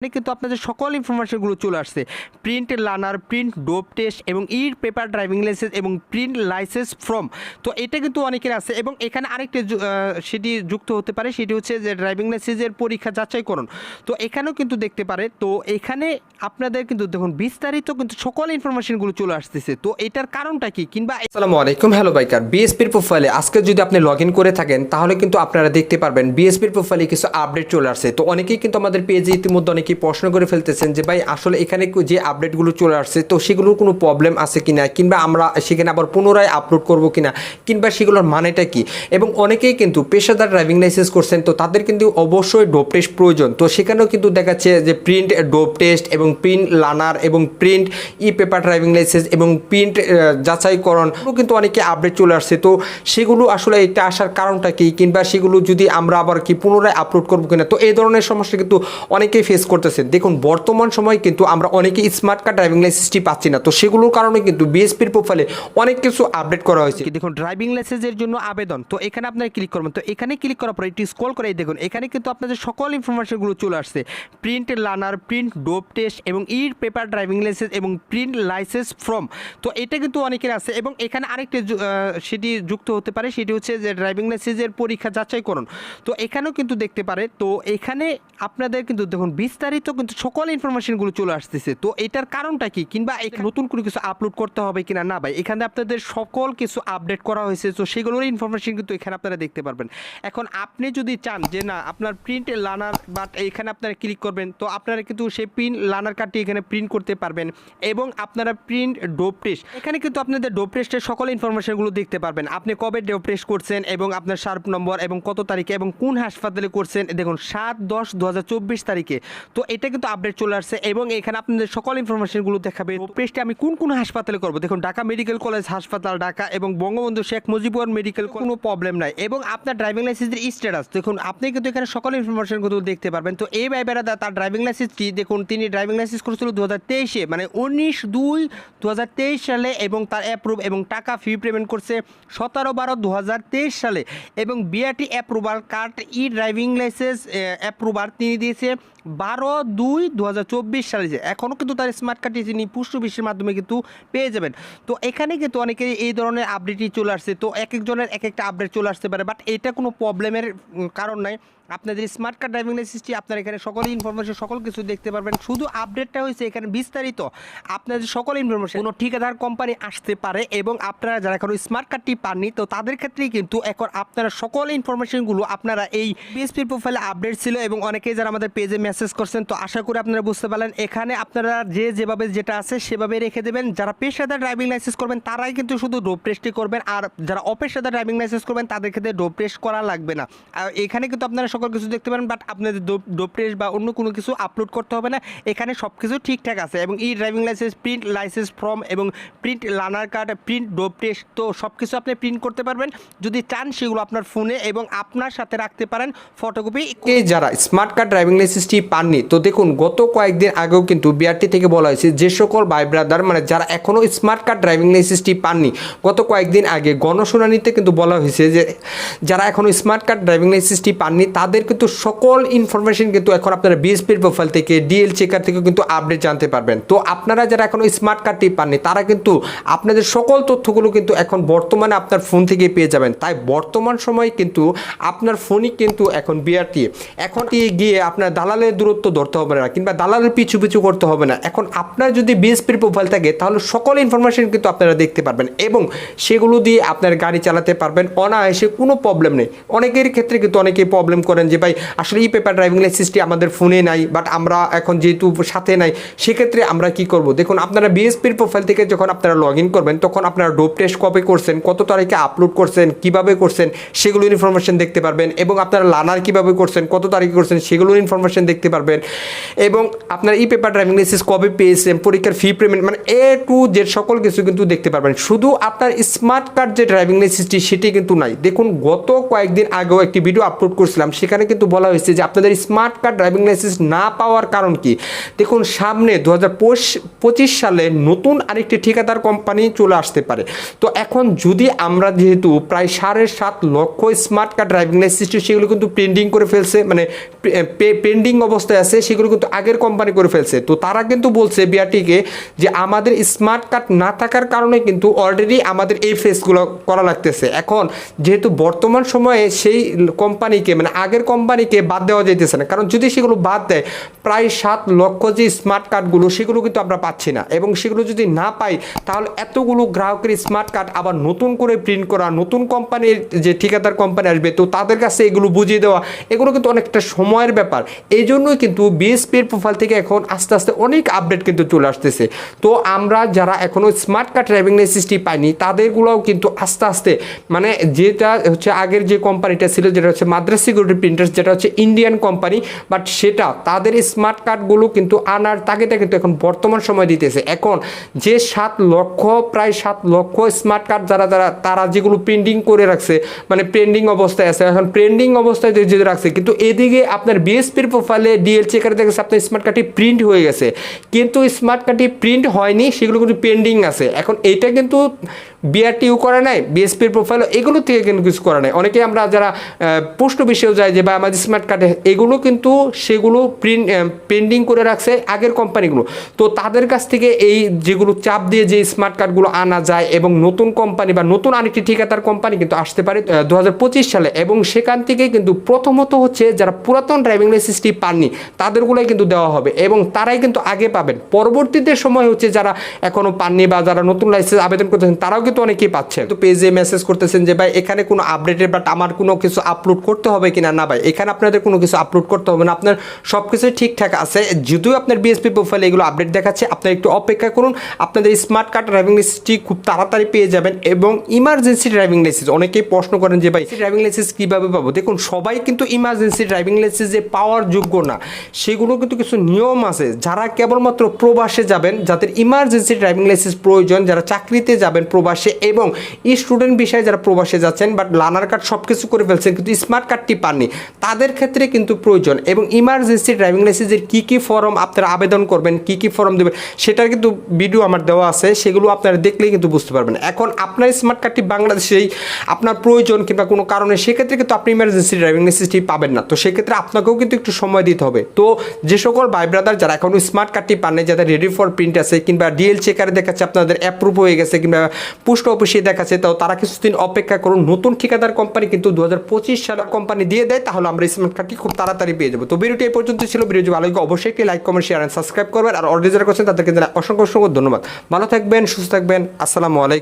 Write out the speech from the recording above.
এখানে কিন্তু আপনাদের সকল ইনফরমেশনগুলো চলে আসছে। Print learner print dope test এবং ই পেপার ড্রাইভিং লাইসেন্স এবং প্রিন্ট লাইসেন্স ফর্ম তো এটা কিন্তু অনেকের আছে এবং এখানে আরেকটি সেটি যুক্ত হতে পারে, সেটি হচ্ছে যে ড্রাইভিং লাইসেন্সের পরীক্ষা যাচাইকরণ। তো এখানেও কিন্তু দেখতে পারে, তো এখানে আপনাদের কিন্তু দেখুন বিস্তারিত কিন্তু সকল ইনফরমেশনগুলো চলে আসতেছে। তো এটার কারণটা কি? কিংবা আসসালামু আলাইকুম, হ্যালো বাইকার। বিএসপির প্রোফাইলে আজকে যদি আপনি লগ করে থাকেন, তাহলে কিন্তু আপনারা দেখতে পারবেন বিএসপির প্রোফাইলে কিছু আপডেট চলে আসছে। তো অনেকেই কিন্তু আমাদের পেজে ইতিমধ্যে অনেকেই প্রশ্ন করে ফেলতেছেন যে, ভাই, আসলে এখানে যে আপডেটগুলো চলে আসছে, তো সেগুলোর কোনো প্রবলেম আছে কিনা? কিংবা আমরা সেখানে আবার পুনরায় আপলোড করব কিনা? কিংবা সেগুলোর মানেটা কি? এবং অনেকেই কিন্তু পেশাদার ড্রাইভিং লাইসেন্স করছেন, তো তাদের কিন্তু অবশ্যই ডোপ টেস্ট প্রয়োজন। তো সেখানেও কিন্তু দেখাচ্ছে যে প্রিন্ট ডোপ টেস্ট এবং প্রিন্ট লানার এবং print e paper driving licence এবং প্রিন্ট যাচাইকরণ কিন্তু অনেকে আপডেট চলে আসছে। তো সেগুলো আসলে এটা আসার কারণটা কি? কিংবা সেগুলো যদি আমরা আবার কি পুনরায় আপলোড করব কিনা? তো এই ধরনের সমস্যা কিন্তু অনেকেই ফেস করতেছে। দেখুন, বর্তমান সময় কিন্তু আমরা অনেকে স্মার্ট কার্ড ড্রাইভিং লাইসেন্সটি পাচ্ছি না। তো সেগুলোর কারণে কিন্তু বিএসপির প্রোফাইলে অনেক কিছু আপডেট করা হয়েছে। দেখুন ড্রাইভিং লাইসেন্সের জন্য আবেদন। তো এখানে আপনারা ক্লিক করবেন। তো এখানে ক্লিক করার পরে একটু স্ক্রল করে দেখুন। এখানে কিন্তু আপনাদের সকল ইনফরমেশনগুলো চলে আসছে। Print learner print dope test এবং ই পেপার ড্রাইভিং লাইসেন্স এবং প্রিন্ট লাইসেন্স ফর্ম তো এটা কিন্তু অনেকের আছে এবং এখানে আরেকটি সেটি যুক্ত হতে পারে। সেটি হচ্ছে যে ড্রাইভিং লাইসেন্সের পরীক্ষা যাচাইকরণ তো এখানেও কিন্তু দেখতে পারে। তো এখানে আপনাদের কিন্তু দেখুন বিস্তারিত কিন্তু সকল ইনফরমেশনগুলো চলে আসতেছে। তো এটার কারণটা কি? কিংবা নতুন করে কিছু আপলোড করতে হবে কিনা? না ভাই এখানে আপনাদের সকল কিছু আপডেট করা হয়েছে তো সেগুলোর ইনফরমেশন কিন্তু এখানে আপনারা দেখতে পারবেন। এখন আপনি যদি চান যে না আপনার প্রিন্ট লানার বাট এখানে আপনারা ক্লিক করবেন তো আপনারা কিন্তু সেই প্রিন্ট লানার কার্ডটি এখানে প্রিন্ট করতে পারবেন এবং আপনারা প্রিন্ট ডোপ টেস্ট এখানে কিন্তু আপনাদের ডোপ টেস্টের সকল ইনফরমেশনগুলো দেখতে পারবেন। আপনি কবে ডোপ টেস্ট করছেন এবং আপনার শার্প নম্বর এবং কত তারিখে এবং কোন হাসপাতালে করছেন? দেখুন সাত দশ দু তারিখে। তো এটা কিন্তু আপডেট চলে আসছে এবং এখানে আপনাদের সকল ইনফরমেশনগুলো দেখাবে। টেস্টে আমি কোন কোন হাসপাতালে করব? দেখুন, ঢাকা মেডিকেল কলেজ হাসপাতাল, ঢাকা এবং বঙ্গবন্ধু শেখ মুজিবুর মেডিকেল কোনো প্রবলেম নাই। এবং আপনার ড্রাইভিং লাইসেন্সের স্ট্যাটাস দেখুন, আপনি কিন্তু এখানে সকল ইনফরমেশন কিন্তু দেখতে পারবেন। তো এই ভাইবেরা তার ড্রাইভিং লাইসেন্সটি দেখুন, তিনি ড্রাইভিং লাইসেন্স করেছিল দু হাজার তেইশে মানে উনিশ দুই দু হাজার তেইশ সালে এবং তার অ্যাপ্রুভ এবং টাকা ফি পেমেন্ট করছে সতেরো বারো দু সালে। এবং BRT approval card e driving licence approver তিনি দিয়েছে বারো দুই দু হাজার চব্বিশ সালে যে এখনও কিন্তু তার স্মার্ট কার্ডটি তিনি পুষ্ট বিশ্বের মাধ্যমে কিন্তু পেয়ে যাবেন। তো এখানে কিন্তু অনেকে এই ধরনের আপডেটই চলে আসছে। তো এক একজনের এক একটা আপডেট চলে আসতে পারে বাট এটা কোনো প্রবলেমের কারণ নাই। আপনাদের স্মার্ট কার্ড ড্রাইভিং লাইসেন্সটি আপনারা এখানে সকল ইনফরমেশন সকল কিছু দেখতে পারবেন। শুধু আপডেটটা হয়েছে এখানে বিস্তারিত। আপনাদের সকল ইনফরমেশন কোনো ঠিকাদার কোম্পানি আসতে পারে এবং আপনারা যারা এখনও স্মার্ট কার্ডটি পাননি, তো তাদের ক্ষেত্রেই কিন্তু এখন আপনারা সকল ইনফরমেশনগুলো আপনারা এই বিএসপির প্রোফাইলে আপডেট ছিল এবং অনেকেই যারা আমাদের পেজে মেসেজ করছেন, তো আশা করি আপনারা বুঝতে পারলেন। এখানে আপনারা যে যেভাবে যেটা আছে সেভাবে রেখে দেবেন। যারা পেশাদার ড্রাইভিং লাইসেন্স করবেন, তারাই কিন্তু শুধু ডোপ টেস্টই করবেন। আর যারা অপেশাদার ড্রাইভিং লাইসেন্স করবেন, তাদের ক্ষেত্রে ডোপ টেস্ট করা লাগবে না। আর এখানে কিন্তু আপনারা সকল কিছু দেখতে পারেন বাট আপনাদের ডোপ টেস্ট বা অন্য কোনো কিছু আপলোড করতে হবে না। এখানে সব কিছু ঠিকঠাক আছে এবং e driving licence print licence form এবং print learner card print dope test তো সব কিছু আপনি প্রিন্ট করতে পারবেন। যদি চান সেগুলো আপনার ফোনে এবং আপনার সাথে রাখতে পারেন ফটোকপি যারা স্মার্ট কার্ড ড্রাইভিং লাইসেন্সটি পাননি, তো দেখুন, গত কয়েকদিন আগেও কিন্তু বিআরটি থেকে বলা হয়েছে যে সকল ভাই ব্রাদার মানে যারা এখনও স্মার্ট কার্ড ড্রাইভিং লাইসেন্সটি পাননি, গত কয়েকদিন আগে গণশুনানিতে কিন্তু বলা হয়েছে যে যারা এখনও স্মার্ট কার্ড ড্রাইভিং লাইসেন্সটি পাননি, তাদের কিন্তু সকল ইনফরমেশন কিন্তু এখন আপনারা বিএসপির প্রোফাইল থেকে ডিএল চেকার থেকে কিন্তু আপডেট জানতে পারবেন। তো আপনারা যারা এখনও স্মার্ট কার্ডটি পাননি, তারা কিন্তু আপনাদের সকল তথ্যগুলো কিন্তু এখন বর্তমানে আপনার ফোন থেকে পেয়ে যাবেন। তাই বর্তমান সময় কিন্তু আপনার ফোনই কিন্তু এখন বিআরটি এখন গিয়ে আপনার দালালের দূরত্ব ধরতে হবে না, কিংবা দালালের পিছু পিছু করতে হবে না। এখন আপনার যদি বিএসপির প্রোফাইল থাকে, তাহলে সকল ইনফরমেশন কিন্তু আপনারা দেখতে পারবেন এবং সেগুলো দিয়ে আপনার গাড়ি চালাতে পারবেন। অনায়াসে কোনো প্রবলেম নেই। অনেকের ক্ষেত্রে কিন্তু অনেকেই প্রবলেম করেন যে, ভাই, আসলে এই পেপার ড্রাইভিং লাইসেন্সটি আমাদের ফোনে নাই বাট আমরা এখন যেহেতু সাথে নাই, সেক্ষেত্রে আমরা কি করব? দেখুন, আপনারা বিএসপির প্রোফাইল থেকে যখন আপনারা লগ করবেন, তখন আপনারা ডোপ টেস্ট কবে করছেন, কত তারিখে আপলোড করছেন, কীভাবে করছেন সেগুলো ইনফরমেশন দেখতে পারবেন, এবং আপনারা লানার কীভাবে করছেন, কত তারিখে করছেন সেগুলো ইনফরমেশন দেখতে পারবেন, এবং আপনার ই পেপার ড্রাইভিং লাইসেন্স কবে পেয়েছেন, পরীক্ষার ফি পেমেন্ট মানে এ টু জেড সকল কিছু কিন্তু দেখতে পারবেন। শুধু আপনার স্মার্ট কার্ড যে ড্রাইভিং লাইসেন্সটি সেটি কিন্তু নাই। দেখুন, গত কয়েকদিন আগেও একটি ভিডিও আপলোড করছিলাম, সেখানে সেখানে কিন্তু বলা হয়েছে যে আপনাদের স্মার্ট কার্ড ড্রাইভিং লাইসেন্স না পাওয়ার কারণ কি? দেখুন, সামনে দু হাজার পঁচিশ সালে নতুন আরেকটি ঠিকাদার কোম্পানি চলে আসতে পারে। তো এখন যদি আমরা যেহেতু প্রায় সাড়ে সাত লক্ষ স্মার্ট কার্ড ড্রাইভিং লাইসেন্স, সেগুলো কিন্তু পেন্ডিং করে ফেলছে মানে পেন্ডিং অবস্থায় আছে, সেগুলো কিন্তু আগের কোম্পানি করে ফেলছে। তো তারা কিন্তু বলছে বিআরটিকে যে আমাদের স্মার্ট কার্ড না থাকার কারণে কিন্তু অলরেডি আমাদের এই ফেসগুলো করা লাগতেছে। এখন যেহেতু বর্তমান সময়ে সেই কোম্পানিকে মানে আগের কোম্পানিকে বাদ দেওয়া যাইতেছে না। কারণ যদি সেগুলো বাদ দেয়, প্রায় সাত লক্ষ যে স্মার্ট কার্ডগুলো সেগুলো কিন্তু আমরা পাচ্ছি না। এবং সেগুলো যদি না পাই, তাহলে এতগুলো গ্রাহকের স্মার্ট কার্ড আবার নতুন করে প্রিন্ট করা, নতুন কোম্পানির যে ঠিকাদার কোম্পানি আসবে, তো তাদের কাছে এগুলো বুঝিয়ে দেওয়া, এগুলো কিন্তু অনেকটা সময়ের ব্যাপার। এই জন্যই কিন্তু বিএসপির প্রোফাইল থেকে এখন আস্তে আস্তে অনেক আপডেট কিন্তু চলে আসতেছে। তো আমরা যারা এখনও স্মার্ট কার্ড ড্রাইভিং লাইসেন্সটি পাইনি, তাদেরগুলোও কিন্তু আস্তে আস্তে মানে যেটা হচ্ছে আগের যে কোম্পানিটা ছিল, যেটা হচ্ছে মাদ্রাস সিকিউরিটি প্রিন্টার্স যেটা হচ্ছে ইন্ডিয়ান কোম্পানি বাট সেটা তাদের স্মার্ট কার্ডগুলো কিন্তু আনার তাগিদে কিন্তু এখন বর্তমান সময় দিতেছে। এখন যে সাত লক্ষ, প্রায় সাত লক্ষ স্মার্ট কার্ড যারা যারা, তারা যেগুলো প্রিন্টিং করে রাখছে মানে পেন্ডিং অবস্থায় আছে, এখন পেন্ডিং অবস্থায় যে রাখছে, কিন্তু এদিকে আপনার বিএসপির প্রোফাইলে ডিএল চেকারে দেখেছে আপনার স্মার্ট কার্ডটি প্রিন্ট হয়ে গেছে। কিন্তু স্মার্ট কার্ডটি প্রিন্ট হয়নি, সেগুলো কিন্তু পেন্ডিং আছে। এখন এটা কিন্তু বিআরটিও করে নাই বিএসপির প্রোফাইল এগুলো থেকে কিন্তু কিছু করে নাই। অনেকে আমরা যারা পোস্ট অফিসেও যাই যে বা আমাদের স্মার্ট কার্ডে এগুলো কিন্তু সেগুলো প্রিন্ট পেন্ডিং করে রাখছে আগের কোম্পানিগুলো তো তাদের কাছ থেকে এই যেগুলো চাপ দিয়ে যে স্মার্ট কার্ডগুলো আনা যায় এবং নতুন কোম্পানি বা নতুন আরেকটি ঠিকাদার কোম্পানি কিন্তু আসতে পারে দু হাজার পঁচিশ সালে। এবং সেখান থেকে কিন্তু প্রথমত হচ্ছে যারা পুরাতন ড্রাইভিং লাইসেন্সটি পাননি, তাদেরগুলোই কিন্তু দেওয়া হবে এবং তারাই কিন্তু আগে পাবেন। পরবর্তীতে সময় হচ্ছে যারা এখনও পাননি বা যারা নতুন লাইসেন্স আবেদন করতেছেন, তারাও কিন্তু অনেকেই পাচ্ছেন। তো পেজে মেসেজ করতেছেন যে, ভাই, এখানে কোনো আপডেটের বাট আমার কোনো কিছু আপলোড করতে হবে কিনা? না, ভাই, এখানে আপনাদের কোনো কিছু আপলোড করতে হবে না। আপনার সব কিছুই ঠিকঠাক আছে। যদিও আপনার বিএসপি প্রোফাইলে এগুলো আপডেট দেখাচ্ছে, আপনার একটু অপেক্ষা করুন। আপনাদের স্মার্ট কার্ড ড্রাইভিং লাইসেন্সটি খুব তাড়াতাড়ি পেয়ে যাবেন এবং ইমার্জেন্সি ড্রাইভিং লাইসেন্স অনেকেই প্রশ্ন করেন যে, ভাই ড্রাইভিং লাইসেন্স কীভাবে পাবো? দেখুন, সবাই কিন্তু ইমার্জেন্সি ড্রাইভিং লাইসেন্স যে পাওয়ার যোগ্য না। সেগুলো কিন্তু কিছু নিয়ম আছে। যারা কেবলমাত্র প্রবাসে যাবেন, যাদের ইমার্জেন্সি ড্রাইভিং লাইসেন্স প্রয়োজন, যারা চাকরিতে যাবেন, প্রবাসে এবং স্টুডেন্ট বিষয়ে যারা প্রবাসে যাচ্ছেন বাট লানার কার্ড সব কিছু করে ফেলছেন কিন্তু স্মার্ট কার্ডটি পাননি। তাদের ক্ষেত্রে কিন্তু প্রয়োজন এবং ইমার্জেন্সি ড্রাইভিং লাইসেন্সের কী কী ফর্ম আপনারা আবেদন করবেন, কী কী ফর্ম দেবেন, সেটার কিন্তু ভিডিও আমার দেওয়া আছে, সেগুলো আপনারা দেখলেই কিন্তু বুঝতে পারবেন। এখন আপনার স্মার্ট কার্ডটি বাংলাদেশেই আপনার প্রয়োজন কিংবা কোনো কারণে, সেক্ষেত্রে কিন্তু আপনি ইমার্জেন্সি ড্রাইভিং লাইসেন্সটি পাবেন না। তো সেক্ষেত্রে আপনাকেও কিন্তু একটু সময় দিতে হবে। তো যে সকল ভাই ব্রাদার যারা এখনও স্মার্ট কার্ডটি পাননি, যাদের রেডি ফর প্রিন্ট আছে কিংবা ডিএল চেকারে দেখাচ্ছে, আপনাদের অ্যাপ্রুভ হয়ে গেছে কিংবা পোস্ট অফিসে দেখাচ্ছে, তো তারা কিছুদিন অপেক্ষা করুন, নতুন ঠিকাদার কোম্পানি কিন্তু দু সালের কোম্পানি দিয়ে দেয়, তাহলে আমরা স্মার্ট কার্ডটি খুব তাড়াতাড়ি পেয়ে যাব। তো ভিডিওটি এই পর্যন্ত ছিল ভিডিও ভালো লাগে অবশ্যই একটি লাইক কমেন্ট শেয়ার সাবস্ক্রাইব করবেন। আর অর্ডার যারা করছেন, তাদেরকে অসংখ্য অসংখ্য ধন্যবাদ। ভালো থাকবেন, সুস্থ থাকবেন, আসসালামু আলাইকুম।